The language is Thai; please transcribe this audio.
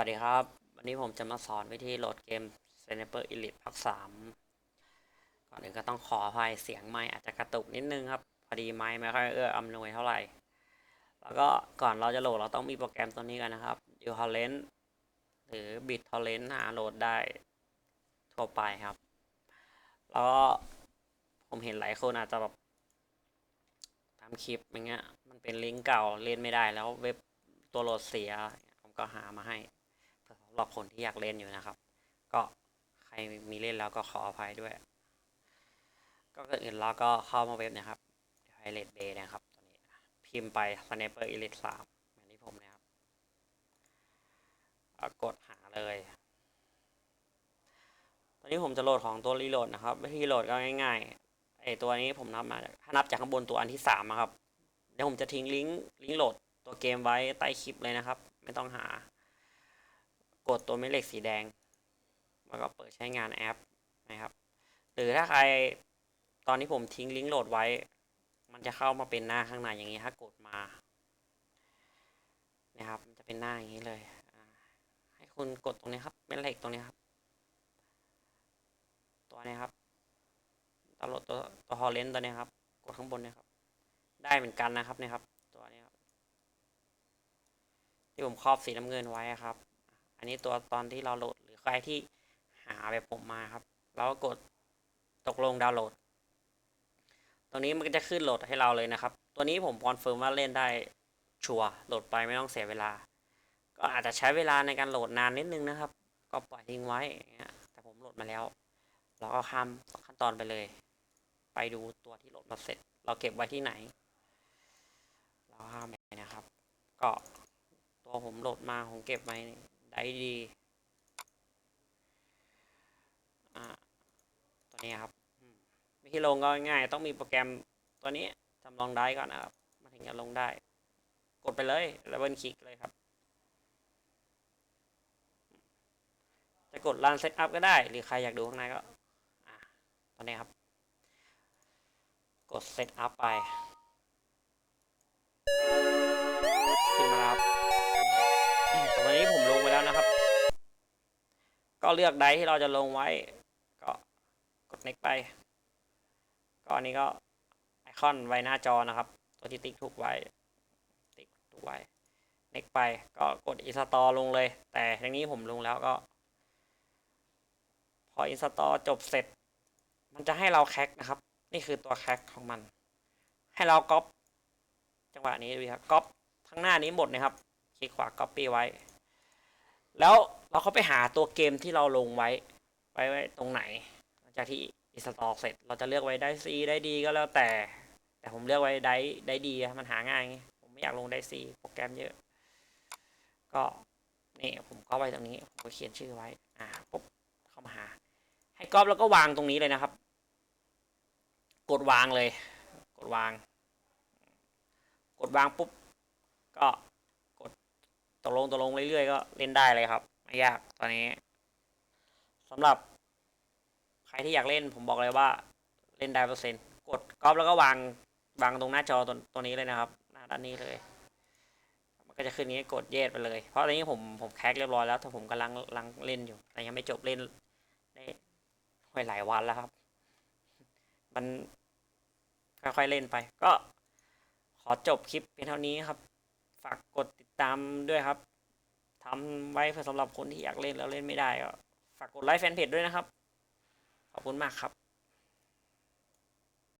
วัสดีครับ วันนี้ผมจะมาสอนวิธีโหลดเกม Sniper Elite ภาคสามก่อนอื่นก็ต้องขออภัยเสียงไมค์อาจจะกระตุกนิดนึงครับ พอดีไมค์ไม่ค่อยเอื้ออำนวยเท่าไหร่ แล้วก็ก่อนเราจะโหลดเราต้องมีโปรแกรมตัวนี้กันนะครับ uTorrent หรือ BitTorrent หาโหลดได้ทั่วไปครับ แล้วก็ผมเห็นหลายคนอาจจะแบบทำคลิปอย่างเงี้ย มันเป็นลิงก์เก่าเล่นไม่ได้แล้วเว็บตัวโหลดเสีย ผมก็หามาให้ สำหรับคนที่อยากเล่นอยู่นะครับ ก็ใครมีเล่นแล้วก็ขออภัยด้วย ก็ก่อนอื่นเราก็เข้ามาเว็บนะครับ Pirate Bay นะครับตัวนี้พิมพ์ไป Sniper Elite 3เหมือนที่ผมนะครับกดหาเลยตอนนี้ผมจะโหลดของตัวรีโหลดนะครับวิธีโหลดก็ง่ายๆไอตัวนี้ผมนับมาจากถ้านับจากข้างบนตัวอันที่สามอะครับเดี๋ยวผมจะทิ้งลิงก์ลิงก์โหลดตัวเกมไว้ใต้คลิปเลยนะครับ ไม่ต้องหา กดตัวแม่เหล็กสีแดงแล้วก็เปิดใช้งานแอปนะครับ หรือถ้าใครตอนที่ผมทิ้งลิงก์โหลดไว้ มันจะเข้ามาเป็นหน้าข้างในอย่างนี้ถ้ากดมานะครับ มันจะเป็นหน้าอย่างนี้เลย ให้คุณกดตรงนี้ครับแม่เหล็กตรงนี้ครับ ตัวนี้ครับตัวโหลดตัวตัวฮอลเลนตัวนี้ครับ กดข้างบนนี่ยครับ ได้เหมือนกันนะครับเนี่ยครับ ตัวนี้ครับที่ผมครอบสีน้ำเงินไว้ครับ อันนี้ตัวตอนที่เราโหลดหรือใครที่หาแบบผมมาครับเราก็กดตกลงดาวน์โหลด ตรงนี้มันก็จะขึ้นโหลดให้เราเลยนะครับ ตัวนี้ผมคอนเฟิร์มว่าเล่นได้ชัวร์โหลดไปไม่ต้องเสียเวลา ก็อาจจะใช้เวลาในการโหลดนานนิดนึงนะครับ ก็ปล่อยทิ้งไว้ แต่ผมโหลดมาแล้ว เราก็ข้ามขั้นตอนไปเลย ไปดูตัวที่โหลดมาเสร็จ เราเก็บไว้ที่ไหน เราข้ามไปนะครับ ก็ตัวผมโหลดมาผมเก็บไว้ ได้ดีอ่าตัวนี้ครับอืมวิธีลงก็ง่ายต้องมีโปรแกรมตัวนี้จำลองได้ก่อนนะครับมาถึงจะลงได้ กดไปเลยแล้วเบิลคลิกเลยครับ จะกด Run Setup ก็ได้ หรือใครอยากดูข้างในก็อ่าตอนนี้ครับ กด Setup ไป ก็เลือกไดที่เราจะลงไว้ ก็กด next ไป ก็อันนี้ก็ไอคอนไว้หน้าจอนะครับ ตัวที่ติ๊กถูกไว้ ติ๊กถูกไว้ next ไป ก็กด install ลงเลย แต่ทีนี้ผมลงแล้วก็ พอ install จบเสร็จ มันจะให้เราแคคนะครับ นี่คือตัวแคคของมัน ให้เราก๊อปจังหวะนี้ดูครับก๊อปทั้งหน้านี้หมดนะครับ คลิกขวา copy ไว้ แล้วเราก็ไปหาตัวเกมที่เราลงไว้ ไว้ไว้ตรงไหน หลังจากที่ install เสร็จ เราจะเลือกไว้ได้ C ได้ดีก็แล้วแต่ แต่ผมเลือกไว้ได้ได้ดีมันหาง่ายไงผมไม่อยากลงได้ C โปรแกรมเยอะ ก็นี่ผมก็ไว้ตรงนี้ ผมก็เขียนชื่อไว้ อ่าปุ๊บเข้ามาหา ให้ก๊อปแล้วก็วางตรงนี้เลยนะครับ กดวางเลย กดวาง กดวางปุ๊บ ก็ กลงตกลงเรื่อยๆก็เล่นได้เลยครับ ไม่ยากตอนนี้สำหรับ ใครที่อยากเล่นผมบอกเลยว่า เล่นได้เปอร์เซ็นต์กดก๊อปแล้วก็วางวางตรงหน้าจอตัวตัวนี้เลยนะครับ หน้าด้านนี้เลย มันก็จะขึ้นนี้กดเยสไปเลย เพราะตอนนี้ผมผมแคคเรียบร้อยแล้วแต่ผมกำลังลังเล่นอยู่แต่ยังไม่จบเล่นได้หลายวันแล้วครับ มันค่อยๆเล่นไป ก็ขอจบคลิปเพียงเท่านี้ครับ ฝากกดติดตามด้วยครับทำไว้เพื่อสำหรับคนที่อยากเล่นแล้วเล่นไม่ได้ก็ฝากกดไลค์แฟนเพจด้วยนะครับ ขอบคุณมากครับ